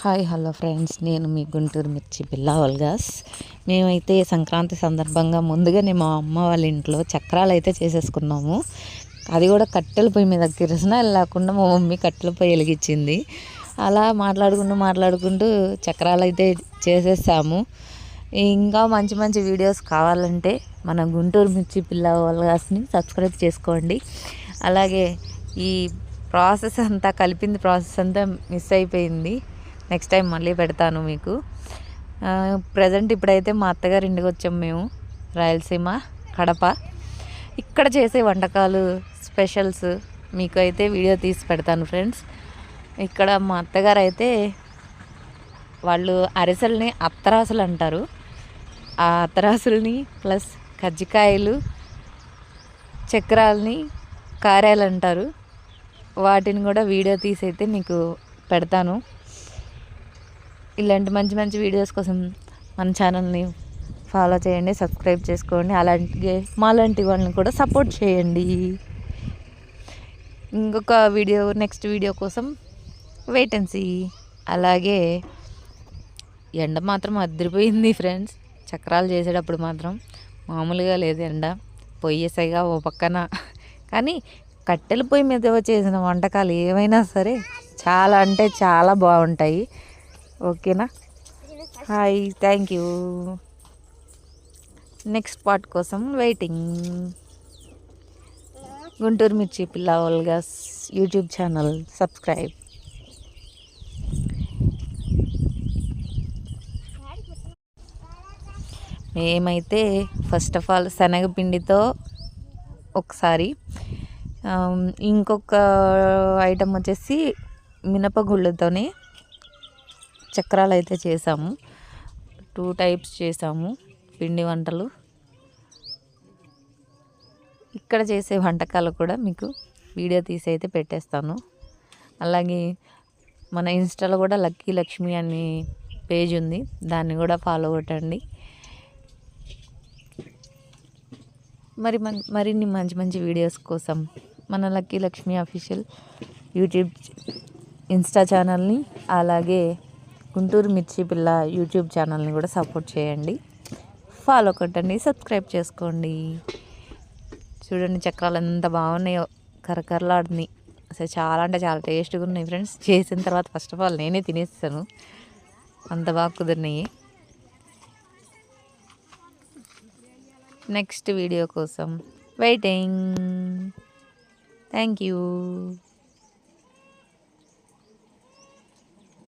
Hi hello friends. నేను మీ గుంటూరు మిర్చి బిల్లా వల్గాస్. మేమైతే సంక్రాంతి సందర్భంగా ముందుగానే మా అమ్మ వాళ్ళ ఇంట్లో చక్రాలు అయితే చేసేసుకున్నాము. అది కూడా కట్టెల పొయ్యి మీద కిరసనాలు లేకుండా మా మమ్మీ కట్టెల పొయ్యి వెలిగించింది. అలా మాట్లాడుకుంటూ మాట్లాడుకుంటూ చక్రాలు అయితే చేసేసాము. ఇంకా మంచి మంచి వీడియోస్ కావాలంటే మన గుంటూరు మిర్చి పిల్ల వల్గాస్ని సబ్స్క్రైబ్ చేసుకోండి. అలాగే ఈ ప్రాసెస్ అంతా కలిపింది ప్రాసెస్ అంతా మిస్ అయిపోయింది. నెక్స్ట్ టైం మళ్ళీ పెడతాను మీకు. ప్రజెంట్ ఇప్పుడైతే మా అత్తగారి ఇంటికి వచ్చాం మేము. రాయలసీమ కడప. ఇక్కడ చేసే వంటకాలు స్పెషల్స్ మీకు అయితే వీడియో తీసి పెడతాను ఫ్రెండ్స్ ఇక్కడ మా అత్తగారు అయితే వాళ్ళు అరిసెల్ని అత్తరాసులు అంటారు. ఆ అత్తరాసుల్ని ప్లస్ కజ్జికాయలు చక్రాలని కారాలు అంటారు వాటిని కూడా వీడియో తీసి అయితే మీకు పెడతాను. ఇలాంటి మంచి మంచి వీడియోస్ కోసం మన ఛానల్ని ఫాలో చేయండి సబ్స్క్రైబ్ చేసుకోండి అలాంటి మాలాంటి వాళ్ళని కూడా సపోర్ట్ చేయండి. ఇంకొక వీడియో నెక్స్ట్ వీడియో కోసం వెయిట్ అండ్ సీ అలాగే ఎండ మాత్రం అదిరిపోయింది ఫ్రెండ్స్ చక్రాలు చేసేటప్పుడు మాత్రం మామూలుగా లేదు ఎండ. పొయ్యేసాయిగా ఓ పక్కన. కానీ కట్టెల పొయ్యి మీద చేసిన వంటకాలు ఏమైనా సరే చాలా అంటే చాలా బాగుంటాయి. ఓకేనా? Hi thank you. Next part కోసం waiting. Guntur Mirchi Pilla Olga's YouTube channel subscribe. మేమైతే ఫస్ట్ ఆఫ్ ఆల్ శనగపిండితో ఒకసారి ఇంకొక ఐటమ్ వచ్చేసి మినపగుళ్ళతోనే చక్రాలు అయితే చేసాము. టూ టైప్స్ చేసాము. పిండి వంటలు. ఇక్కడ చేసే వంటకాలు కూడా మీకు వీడియో తీసి అయితే పెట్టేస్తాను. అలాగే మన ఇన్స్టాలో కూడా లక్కీ లక్ష్మి అని పేజ్ ఉంది. దాన్ని కూడా ఫాలో కొట్టండి. మరి మరిన్ని మంచి మంచి వీడియోస్ కోసం మన lucky Lakshmi official YouTube insta ఛానల్ని అలాగే గుంటూరు మిర్చి పిల్ల యూట్యూబ్ ఛానల్ని కూడా సపోర్ట్ చేయండి. ఫాలో కొట్టండి సబ్స్క్రైబ్ చేసుకోండి. చూడండి చక్రాలు ఎంత బాగున్నాయో కరకరలాడుని అసలు చాలా అంటే చాలా టేస్ట్గా ఉన్నాయి ఫ్రెండ్స్ చేసిన తర్వాత ఫస్ట్ ఆఫ్ ఆల్ నేనే తినేస్తాను. అంత బాగా కుదిరినాయి. నెక్స్ట్ వీడియో కోసం వెయిటింగ్ థ్యాంక్ యూ